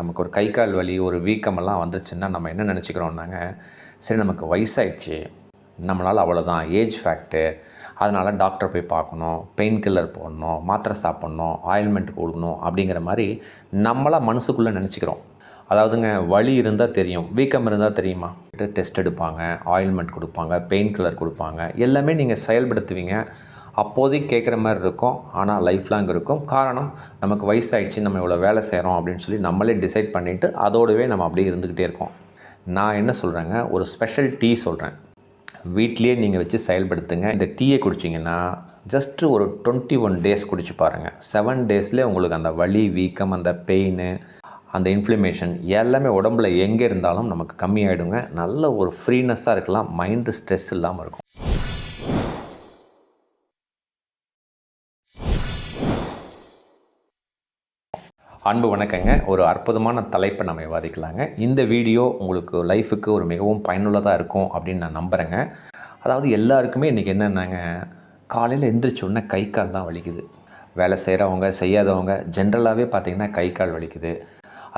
நமக்கு ஒரு கை கால் வலி ஒரு வீக்கமெல்லாம் வந்துச்சுன்னா நம்ம என்ன நினச்சிக்கிறோம்னாங்க சரி நமக்கு வயசாயிடுச்சு நம்மளால் அவ்வளோதான் ஏஜ் ஃபேக்ட்டு அதனால் டாக்டர் போய் பார்க்கணும் பெயின் கில்லர் போடணும் மாத்திரை சாப்பிட்ணும் ஆயில்மெண்ட் கொடுக்கணும் அப்படிங்கிற மாதிரி நம்மளாக மனசுக்குள்ளே நினச்சிக்கிறோம். அதாவதுங்க வலி இருந்தால் தெரியும் வீக்கம் இருந்தால் தெரியுமா? டெஸ்ட் எடுப்பாங்க ஆயில்மெண்ட் கொடுப்பாங்க பெயின் கில்லர் கொடுப்பாங்க எல்லாமே நீங்கள் செயல்படுத்துவீங்க. அப்போதைக்கு கேட்குற மாதிரி இருக்கும் ஆனால் லைஃப் லாங் இருக்கும். காரணம் நமக்கு வயசாகிடுச்சு நம்ம இவ்வளோ வேலை செய்கிறோம் அப்படின்னு சொல்லி நம்மளே டிசைட் பண்ணிவிட்டு அதோடவே நம்ம அப்படியே இருந்துக்கிட்டே இருக்கோம். நான் என்ன சொல்கிறேங்க ஒரு ஸ்பெஷல் டீ சொல்கிறேன் வீட்லேயே நீங்கள் வச்சு செயல்படுத்துங்க. இந்த டீயை குடிச்சிங்கன்னா ஜஸ்ட்டு ஒரு டுவெண்ட்டி ஒன் டேஸ் குடிச்சு பாருங்கள் செவன் டேஸ்லேயே உங்களுக்கு அந்த வலி வீக்கம் அந்த பெயின் அந்த இன்ஃப்ளமேஷன் எல்லாமே உடம்புல எங்கே இருந்தாலும் நமக்கு கம்மியாயிடுங்க. நல்ல ஒரு ஃப்ரீனஸ்ஸாக இருக்கலாம். மைண்டு ஸ்ட்ரெஸ் இல்லாமல் இருக்கும். அன்பு வணக்கங்க. ஒரு அற்புதமான தலைப்பை நம்ம விவாதிக்கலாங்க. இந்த வீடியோ உங்களுக்கு லைஃபுக்கு ஒரு மிகவும் பயனுள்ளதாக இருக்கும் அப்படின்னு நான் நம்புகிறேங்க அதாவது எல்லாருக்குமே இன்றைக்கி என்னென்னாங்க காலையில் எந்திரிச்ச உடனே கை கால் தான் வலிக்குது. வேலை செய்கிறவங்க செய்யாதவங்க ஜென்ரலாகவே பார்த்திங்கன்னா கை கால் வலிக்குது.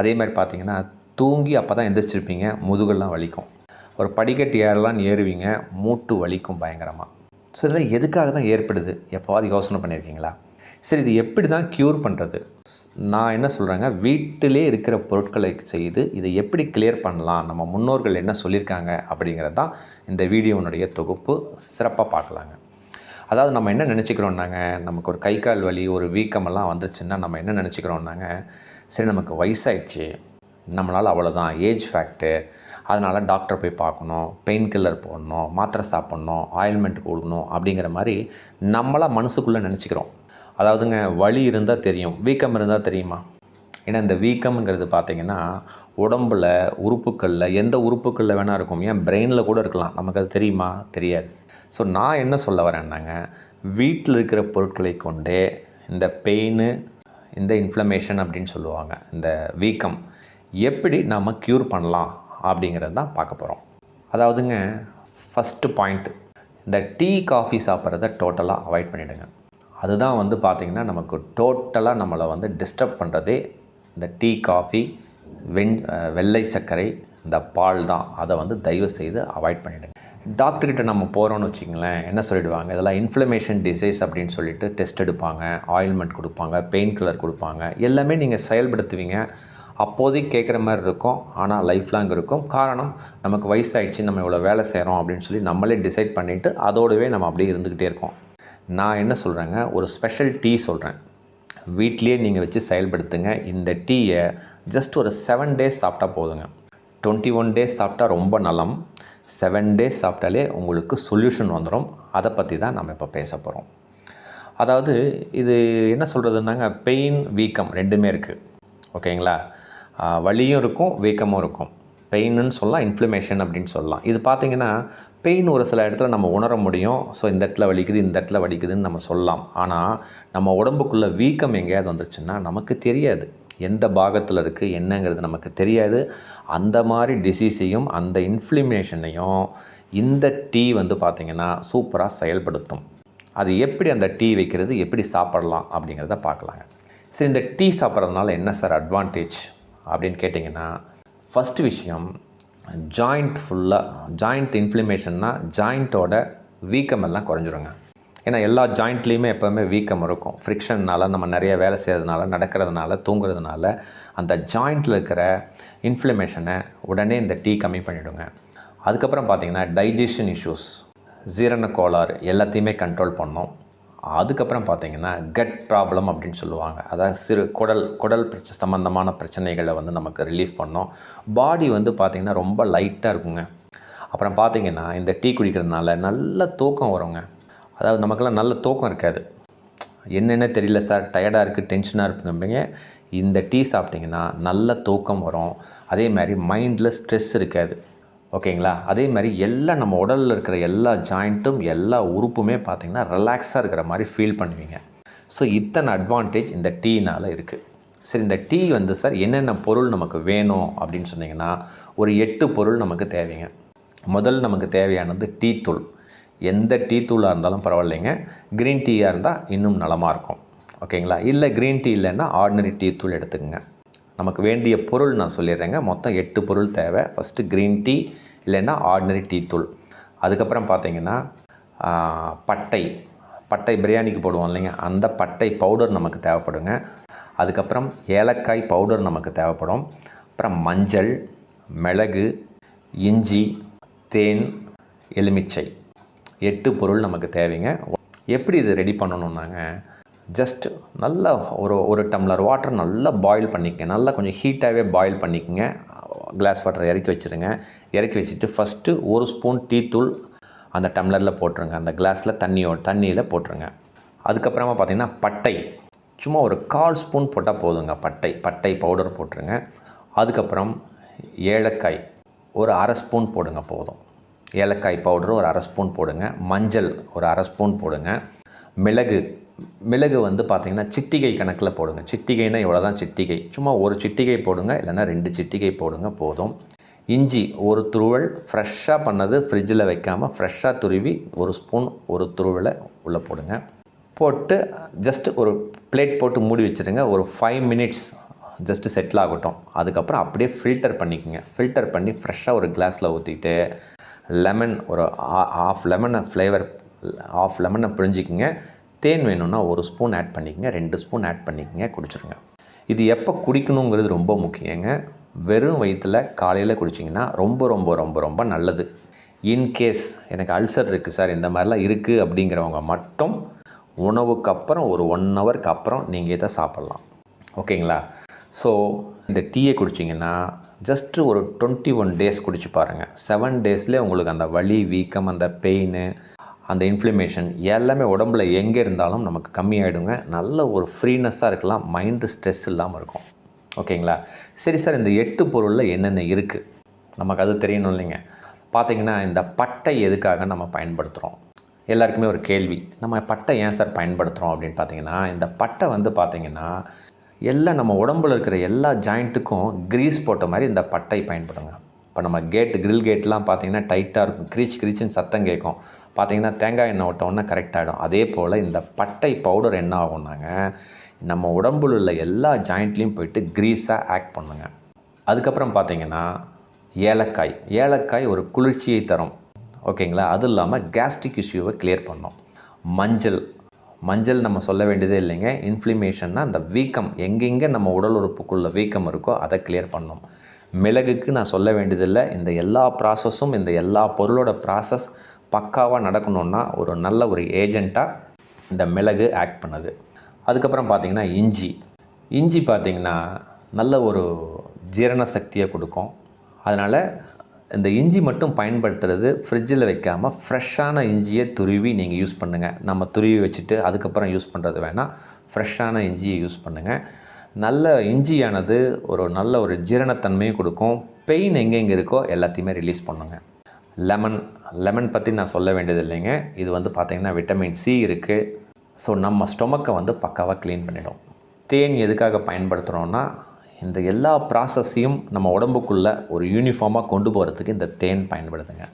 அதே மாதிரி பார்த்திங்கன்னா தூங்கி அப்போ தான் எந்திரிச்சிருப்பீங்க முதுகெல்லாம் வலிக்கும். ஒரு படிக்கட்டு ஏறலாம் ஏறுவீங்க மூட்டு வலிக்கும் பயங்கரமாக ஸோ இதெல்லாம் எதுக்காக தான் ஏற்படுது? எப்போவாது யோசனை பண்ணியிருக்கீங்களா சரி இது எப்படி தான் க்யூர் பண்ணுறது நான் என்ன சொல்கிறேங்க வீட்டிலே இருக்கிற பொருட்களை செய்து இதை எப்படி கிளியர் பண்ணலாம் நம்ம முன்னோர்கள் என்ன சொல்லியிருக்காங்க அப்படிங்கிறது தான் இந்த வீடியோனுடைய தொகுப்பு. சிறப்பாக பார்க்கலாங்க. அதாவது நம்ம என்ன நினச்சிக்கிறோம்னாங்க நமக்கு ஒரு கை கால் வலி ஒரு வீக்கமெல்லாம் வந்துருச்சுன்னா நம்ம என்ன நினச்சிக்கிறோம்னாங்க சரி நமக்கு வயசாயிடுச்சு நம்மளால் அவ்வளோதான் ஏஜ் ஃபேக்ட்டு அதனால் டாக்டர் போய் பார்க்கணும் பெயின் கில்லர் போடணும் மாத்திரை சாப்பிட்ணும் ஆயில்மெண்ட் கொடுக்கணும் அப்படிங்கிற மாதிரி நம்மளாக மனசுக்குள்ளே நினச்சிக்கிறோம். அதாவதுங்க வலி இருந்தால் தெரியும். வீக்கம் இருந்தால் தெரியுமா? ஏன்னா இந்த வீக்கம்ங்கிறது பார்த்தீங்கன்னா உடம்பில் உறுப்புக்களில் எந்த உறுப்புக்களில் வேணால் இருக்கும். ஏன் பிரெயினில் கூட இருக்கலாம். நமக்கு அது தெரியுமா? தெரியாது. ஸோ நான் என்ன சொல்ல வரேன்னாங்க வீட்டில் இருக்கிற பொருட்களை கொண்டே இந்த பெயின் இந்த இன்ஃப்ளமேஷன் அப்படின்னு சொல்லுவாங்க இந்த வீக்கம் எப்படி நாம் க்யூர் பண்ணலாம் அப்படிங்கிறது தான் பார்க்க போகிறோம் அதாவதுங்க ஃபஸ்ட்டு பாயிண்ட்டு இந்த டீ காஃபி சாப்பிட்றத டோட்டலாக அவாய்ட் பண்ணிவிடுங்க அதுதான் வந்து பார்த்திங்கன்னா நமக்கு டோட்டலாக நம்மளை வந்து டிஸ்டர்ப் பண்ணுறதே இந்த டீ காஃபி வெண் வெள்ளை சர்க்கரை இந்த பால் தான். அதை வந்து தயவு செய்து அவாய்ட் பண்ணிவிடுங்க டாக்டர்கிட்ட நம்ம போகிறோம்னு வச்சிங்களேன் என்ன சொல்லிடுவாங்க? இதெல்லாம் இன்ஃப்ளமேஷன் டிசீஸ் அப்படின்னு சொல்லிட்டு டெஸ்ட் எடுப்பாங்க ஆயில்மெண்ட் கொடுப்பாங்க பெயின் கில்லர் கொடுப்பாங்க. எல்லாமே நீங்கள் செயல்படுத்துவீங்க. அப்போதைக்கு கேட்குற மாதிரி இருக்கும் ஆனால் லைஃப் லாங் இருக்கும். காரணம் நமக்கு வயசாகிடுச்சு நம்ம இவ்வளோ வேலை செய்கிறோம் அப்படின்னு சொல்லி நம்மளே டிசைட் பண்ணிவிட்டு அதோடவே நம்ம அப்படியே இருந்துக்கிட்டே இருக்கோம். நான் என்ன சொல்கிறேங்க ஒரு ஸ்பெஷல் டீ சொல்கிறேன் வீட்லேயே நீங்கள் வச்சு செயல்படுத்துங்க. இந்த டீயை ஜஸ்ட் ஒரு செவன் டேஸ் சாப்பிட்டா போதுங்க. டுவெண்ட்டி ஒன் டேஸ் சாப்பிட்டா ரொம்ப நலம். செவன் டேஸ் சாப்பிட்டாலே உங்களுக்கு சொல்யூஷன் வந்துடும் அதை பற்றி தான் நம்ம இப்போ பேச போகிறோம் அதாவது இது என்ன சொல்கிறதுனாங்க பெயின் வீக்கம் ரெண்டுமே இருக்குது ஓகேங்களா வலியும் இருக்கும் வீக்கமும் இருக்கும். பெயின்னு சொல்லலாம் இன்ஃப்ளமேஷன் அப்படின்னு சொல்லலாம். இது பார்த்திங்கன்னா பெயின் ஒரு சில இடத்துல நம்ம உணர முடியும். ஸோ இந்த இடத்துல வலிக்குது இந்த இடத்துல வலிக்குதுன்னு நம்ம சொல்லலாம். ஆனால் நம்ம உடம்புக்குள்ளே வீக்கம் எங்கேயாவது வந்துருச்சுன்னா நமக்கு தெரியாது. எந்த பாகத்தில் இருக்குது என்னங்கிறது நமக்கு தெரியாது. அந்த மாதிரி டிசீஸையும் அந்த இன்ஃப்ளமேஷனையும் இந்த டீ வந்து பார்த்திங்கன்னா சூப்பராக செயல்படுத்தும். அது எப்படி அந்த டீ வைக்கிறது எப்படி சாப்பிடலாம் அப்படிங்கிறத பார்க்கலாங்க. சரி இந்த டீ சாப்பிட்றதுனால என்ன சார் அட்வான்டேஜ் அப்படின்னு கேட்டிங்கன்னா ஃபஸ்ட்டு விஷயம் ஜாயிண்ட் ஃபுல்லாக ஜாயிண்ட் இன்ஃப்ளமேஷன்னா ஜாயிண்ட்டோட வீக்கம் எல்லாம் குறைஞ்சிருங்க. ஏன்னா எல்லா ஜாயிண்ட்லேயுமே எப்போவுமே வீக்கம் இருக்கும். ஃப்ரிக்ஷன்னால் நம்ம நிறைய வேலை செய்கிறதுனால நடக்கிறதுனால தூங்குறதுனால அந்த ஜாயிண்ட்டில் இருக்கிற இன்ஃப்ளமேஷனை உடனே இந்த டீ கம்மி பண்ணிவிடுங்க அதுக்கப்புறம் பார்த்திங்கன்னா டைஜஷன் இஷ்யூஸ் ஜீரண கோளாறு எல்லாத்தையுமே கண்ட்ரோல் பண்ணோம் அதுக்கப்புறம் பார்த்திங்கன்னா கட் ப்ராப்ளம் அப்படின்னு சொல்லுவாங்க. அதாவது சிறு குடல் குடல் பிரச்ச சம்மந்தமான பிரச்சனைகளை வந்து நமக்கு ரிலீஃப் பண்ணோம். பாடி வந்து பார்த்திங்கன்னா ரொம்ப லைட்டாக இருக்குங்க. அப்புறம் பார்த்திங்கன்னா இந்த டீ குடிக்கிறதுனால நல்ல தூக்கம் வருங்க. அதாவது நமக்கெல்லாம் நல்ல தூக்கம் இருக்காது. என்னென்ன தெரியல சார். டயர்டாக இருக்குது டென்ஷனாக இருக்குங்க இந்த டீ சாப்பிட்டிங்கன்னா நல்ல தூக்கம் வரும். அதே மாதிரி மைண்டில் ஸ்ட்ரெஸ் இருக்காது. ஓகேங்களா? அதே மாதிரி எல்லா நம்ம உடலில் இருக்கிற எல்லா ஜாயிண்ட்டும் எல்லா உறுப்புமே பார்த்திங்கன்னா ரிலாக்ஸாக இருக்கிற மாதிரி ஃபீல் பண்ணுவீங்க. ஸோ இத்தனை அட்வான்டேஜ் இந்த டீனால் இருக்குது சரி இந்த டீ வந்து சார் என்னென்ன பொருள் நமக்கு வேணும் அப்படின்னு சொன்னிங்கன்னா ஒரு எட்டு பொருள் நமக்கு தேவைங்க. முதல் நமக்கு தேவையானது டீ தூள். எந்த டீ தூளாக இருந்தாலும் பரவாயில்லைங்க. க்ரீன் டீயாக இருந்தால் இன்னும் நலமாக இருக்கும். ஓகேங்களா? இல்லை க்ரீன் டீ இல்லைன்னா ஆர்டினரி டீ தூள் எடுத்துக்கோங்க. நமக்கு வேண்டிய பொருள் நான் சொல்லிடுறேங்க. மொத்தம் எட்டு பொருள் தேவை. ஃபஸ்ட்டு க்ரீன் டீ இல்லைன்னா ஆர்டினரி டீ தூள். அதுக்கப்புறம் பார்த்திங்கன்னா பட்டை. பட்டை பிரியாணிக்கு போடுவோம் இல்லைங்க. அந்த பட்டை பவுடர் நமக்கு தேவைப்படுங்க. அதுக்கப்புறம் ஏலக்காய் பவுடர் நமக்கு தேவைப்படும். அப்புறம் மஞ்சள் மிளகு இஞ்சி தேன் எலுமிச்சை. எட்டு பொருள் நமக்கு தேவைங்க. எப்படி இது ரெடி பண்ணணுன்னாங்க ஜஸ்ட் நல்லா ஒரு ஒரு டம்ளர் வாட்டர் நல்லா பாயில் பண்ணிக்கங்க. நல்லா கொஞ்சம் ஹீட்டாகவே பாயில் பண்ணிக்கோங்க. கிளாஸ் வாட்டர் இறக்கி வச்சுருங்க. இறக்கி வச்சுட்டு ஃபஸ்ட்டு ஒரு ஸ்பூன் டீ தூள் அந்த டம்ளரில் போட்டுருங்க. அந்த கிளாஸில் தண்ணியோ தண்ணியில் போட்டுருங்க. அதுக்கப்புறமா பார்த்தீங்கன்னா பட்டை. சும்மா ஒரு கால் ஸ்பூன் போட்டால் போதுங்க பட்டை. பட்டை பவுடர் போட்டுருங்க. அதுக்கப்புறம் ஏலக்காய் ஒரு அரை ஸ்பூன் போடுங்க போதும். ஏலக்காய் பவுடர் ஒரு அரை ஸ்பூன் போடுங்க. மஞ்சள் ஒரு அரை ஸ்பூன் போடுங்க. மிளகு மிளகு வந்து பார்த்திங்கன்னா சிட்டிகை கணக்கில் போடுங்க. சிட்டிகைனா இவ்வளோ தான் சிட்டிகை. சும்மா ஒரு சிட்டிகை போடுங்க இல்லைன்னா ரெண்டு சிட்டிகை போடுங்க போதும். இஞ்சி ஒரு துருவல் ஃப்ரெஷ்ஷாக பண்ணது ஃப்ரிட்ஜில் வைக்காமல் ஃப்ரெஷ்ஷாக துருவி ஒரு ஸ்பூன் ஒரு துருவலை உள்ளே போடுங்க. போட்டு ஜஸ்ட் ஒரு பிளேட் போட்டு மூடி வச்சுருங்க. ஒரு ஃபைவ் மினிட்ஸ் ஜஸ்ட்டு செட்டில் ஆகட்டும். அதுக்கப்புறம் அப்படியே ஃபில்டர் பண்ணிக்கோங்க. ஃபில்டர் பண்ணி ஃப்ரெஷ்ஷாக ஒரு கிளாஸில் ஊற்றிட்டு லெமன் ஒரு ஆஃப் லெமனை ஃப்ளேவர் ஆஃப் லெமனை பிழிஞ்சிக்கோங்க. தேன் வேணும்னா ஒரு ஸ்பூன் ஆட் பண்ணிக்கங்க ரெண்டு ஸ்பூன் ஆட் பண்ணிக்கங்க குடிச்சிருங்க. இது எப்போ குடிக்கணுங்கிறது ரொம்ப முக்கியங்க. வெறும் வயிற்றில் காலையில் குடிச்சிங்கன்னா ரொம்ப ரொம்ப ரொம்ப ரொம்ப நல்லது. இன்கேஸ் எனக்கு அல்சர் இருக்குது சார் இந்த மாதிரிலாம் இருக்குது அப்படிங்கிறவங்க மட்டும் உணவுக்கு அப்புறம் ஒரு ஒன் ஹவருக்கு அப்புறம் நீங்கள் இதை சாப்பிட்லாம். ஓகேங்களா? ஸோ இந்த டீயை குடிச்சிங்கன்னா ஜஸ்ட்டு ஒரு டுவெண்ட்டி ஒன் டேஸ் குடிச்சு பாருங்கள் செவன் டேஸ்லேயே உங்களுக்கு அந்த வலி வீக்கம் அந்த பெயின் அந்த இன்ஃப்ளமேஷன் எல்லாமே உடம்புல எங்கே இருந்தாலும் நமக்கு கம்மியாயிடுங்க. நல்ல ஒரு ஃப்ரீனஸ்ஸாக இருக்கலாம். மைண்டு ஸ்ட்ரெஸ் இல்லாமல் இருக்கும். ஓகேங்களா? சரி சார் இந்த எட்டு பொருளில் என்னென்ன இருக்குது நமக்கு அது தெரியணும் இல்லைங்க. பார்த்தீங்கன்னா இந்த பட்டை எதுக்காக நம்ம பயன்படுத்துகிறோம் எல்லாருக்குமே ஒரு கேள்வி. நம்ம பட்டை ஏன் சார் பயன்படுத்துகிறோம் அப்படின்னு பார்த்தீங்கன்னா இந்த பட்டை வந்து பார்த்திங்கன்னா எல்லா நம்ம உடம்புல இருக்கிற எல்லா ஜாயிண்ட்டுக்கும் கிரீஸ் போட்ட மாதிரி இந்த பட்டை பயன்படுங்க. இப்போ நம்ம கேட் கிரில் கேட்லாம் பார்த்தீங்கன்னா டைட்டாக இருக்கும். கிரீச் கிரீச்சின்னு சத்தம் கேட்கும். பார்த்தீங்கன்னா தேங்காய் எண்ணெய் விட்டோன்னா கரெக்ட் ஆகிடும் அதே போல் இந்த பட்டை பவுடர் என்ன ஆகும்னாங்க? நம்ம உடம்புல உள்ள எல்லா ஜாயிண்ட்லேயும் போயிட்டு க்ரீஸாக ஆக்ட் பண்ணுங்க. அதுக்கப்புறம் பார்த்தீங்கன்னா ஏலக்காய். ஏலக்காய் ஒரு குளிர்ச்சியை தரும். ஓகேங்களா? அது இல்லாமல் கேஸ்ட்ரிக் இஷ்யூவை கிளியர் பண்ணும். மஞ்சள். மஞ்சள் நம்ம சொல்ல வேண்டியதே இல்லைங்க. இன்ஃப்ளமேஷன்னா அந்த வீக்கம் எங்கெங்கே நம்ம உடல் உறுப்புக்குள்ள வீக்கம் இருக்கோ அதை கிளியர் பண்ணும். மிளகுக்கு நான் சொல்ல வேண்டியதில்லை. இந்த எல்லா ப்ராசஸும் இந்த எல்லா பொருளோட ப்ராசஸ் பக்காவாக நடக்கணுன்னா ஒரு நல்ல ஒரு ஏஜெண்ட்டாக இந்த மிளகு ஆக்ட் பண்ணுது. அதுக்கப்புறம் பார்த்தீங்கன்னா இஞ்சி. இஞ்சி பார்த்தீங்கன்னா நல்ல ஒரு ஜீரண சக்தியை கொடுக்கும். அதனால் இந்த இஞ்சி மட்டும் பயன்படுத்துறது ஃப்ரிட்ஜில் வைக்காமல் ஃப்ரெஷ்ஷான இஞ்சியை துருவி நீங்கள் யூஸ் பண்ணுங்கள் நம்ம துருவி வச்சுட்டு அதுக்கப்புறம் யூஸ் பண்ணுறது வேணால் ஃப்ரெஷ்ஷான இஞ்சியை யூஸ் பண்ணுங்கள் நல்ல இஞ்சியானது ஒரு நல்ல ஒரு ஜீரணத்தன்மையும் கொடுக்கும். பெயின் எங்கெங்கே இருக்கோ எல்லாத்தையுமே ரிலீஸ் பண்ணுங்க. லெமன் லெமன் பற்றி நான் சொல்ல வேண்டியது இல்லைங்க. இது வந்து பார்த்திங்கன்னா விட்டமின் சி இருக்குது ஸோ நம்ம ஸ்டொமக்கை வந்து பக்காவாக க்ளீன் பண்ணிடும். தேன் எதுக்காக பயன்படுத்துகிறோன்னா இந்த எல்லா ப்ராசஸையும் நம்ம உடம்புக்குள்ளே ஒரு யூனிஃபார்மாக கொண்டு போகிறதுக்கு இந்த தேன் பயன்படுதுங்க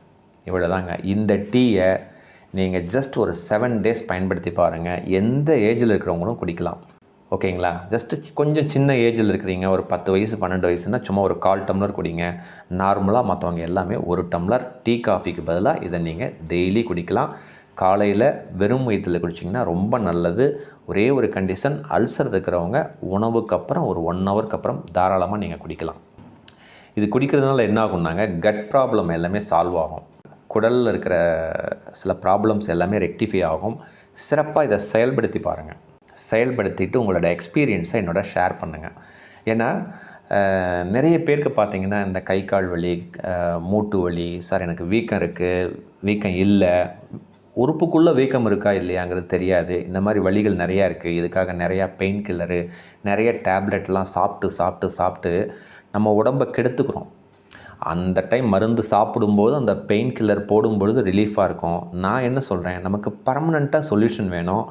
இவ்வளோதாங்க இந்த டீயை நீங்கள் ஜஸ்ட் ஒரு செவன் டேஸ் பயன்படுத்தி பாருங்கள் எந்த ஏஜில் இருக்கிறவங்களும் குடிக்கலாம். ஓகேங்களா? ஜஸ்ட்டு கொஞ்சம் சின்ன ஏஜில் இருக்கிறீங்க ஒரு பத்து வயசு பன்னெண்டு வயசுனா சும்மா ஒரு கால் டம்ளர் குடிங்க. நார்மலாக மற்றவங்க எல்லாமே ஒரு டம்ளர் டீ காஃபிக்கு பதிலாக இதை நீங்கள் டெய்லி குடிக்கலாம். காலையில் வெறும் வயிற்றில் குடிச்சிங்கன்னா ரொம்ப நல்லது. ஒரே ஒரு கண்டிஷன் அல்சர் இருக்கிறவங்க உணவுக்கு அப்புறம் ஒரு ஒன் ஹவருக்கு அப்புறம் தாராளமாக நீங்கள் குடிக்கலாம். இது குடிக்கிறதுனால என்ன ஆகும்னாங்க கட் ப்ராப்ளம் எல்லாமே சால்வ் ஆகும். குடலில் இருக்கிற சில ப்ராப்ளம்ஸ் எல்லாமே ரெக்டிஃபை ஆகும். சிறப்பாக இதை செயல்படுத்தி பாருங்கள் செயல்படுத்திட்டு உங்களோட எக்ஸ்பீரியன்ஸை என்னோட ஷேர் பண்ணுங்கள் ஏன்னா நிறைய பேருக்கு பார்த்தீங்கன்னா இந்த கை கால் வலி மூட்டு வலி சார் எனக்கு வீக்கம் இருக்குது வீக்கம் இல்லை உறுப்புக்குள்ளே வீக்கம் இருக்கா இல்லையாங்கிறது தெரியாது இந்த மாதிரி வலிகள் நிறையா இருக்குது இதுக்காக நிறையா பெயின் கில்லரு நிறைய டேப்லெட்லாம் சாப்பிட்டு சாப்பிட்டு சாப்பிட்டு நம்ம உடம்பை கெடுத்துக்கிறோம். அந்த டைம் மருந்து சாப்பிடும்போது அந்த பெயின் கில்லர் போடும்பொழுது ரிலீஃபாக இருக்கும். நான் என்ன சொல்கிறேன் நமக்கு பர்மனெண்ட்டாக சொல்யூஷன் வேணும்.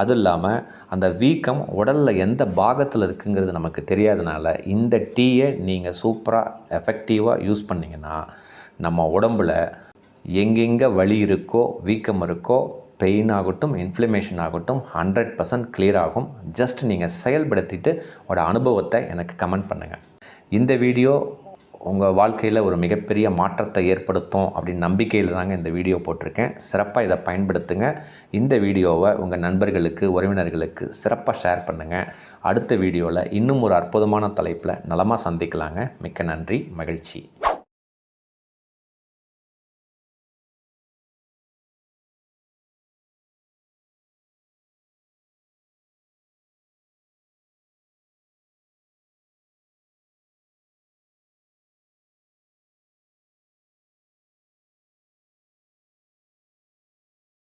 அதுவும் இல்லாமல் அந்த வீக்கம் உடலில் எந்த பாகத்தில் இருக்குங்கிறது நமக்கு தெரியாதனால இந்த டீயை நீங்கள் சூப்பராக எஃபெக்டிவாக யூஸ் பண்ணிங்கன்னா நம்ம உடம்புல எங்கெங்கே வலி இருக்கோ வீக்கம் இருக்கோ பெயின் ஆகட்டும் இன்ஃப்ளமேஷன் ஆகட்டும் ஹண்ட்ரட் பர்சன்ட் கிளியர் ஆகும். ஜஸ்ட் நீங்கள் செயல்படுத்திட்டு உங்களோட அனுபவத்தை எனக்கு கமெண்ட் பண்ணுங்கள் இந்த வீடியோ உங்கள் வாழ்க்கையில் ஒரு மிகப்பெரிய மாற்றத்தை ஏற்படுத்தும் அப்படின்னு நம்பிக்கையில் தாங்க இந்த வீடியோ போட்டிருக்கேன். சிறப்பாக இதை பயன்படுத்துங்க. இந்த வீடியோவை உங்கள் நண்பர்களுக்கு உறவினர்களுக்கு சிறப்பாக ஷேர் பண்ணுங்கள் அடுத்த வீடியோவில் இன்னும் ஒரு அற்புதமான தலைப்பில் நலமாக சந்திக்கலாங்க. மிக்க நன்றி மகிழ்ச்சி.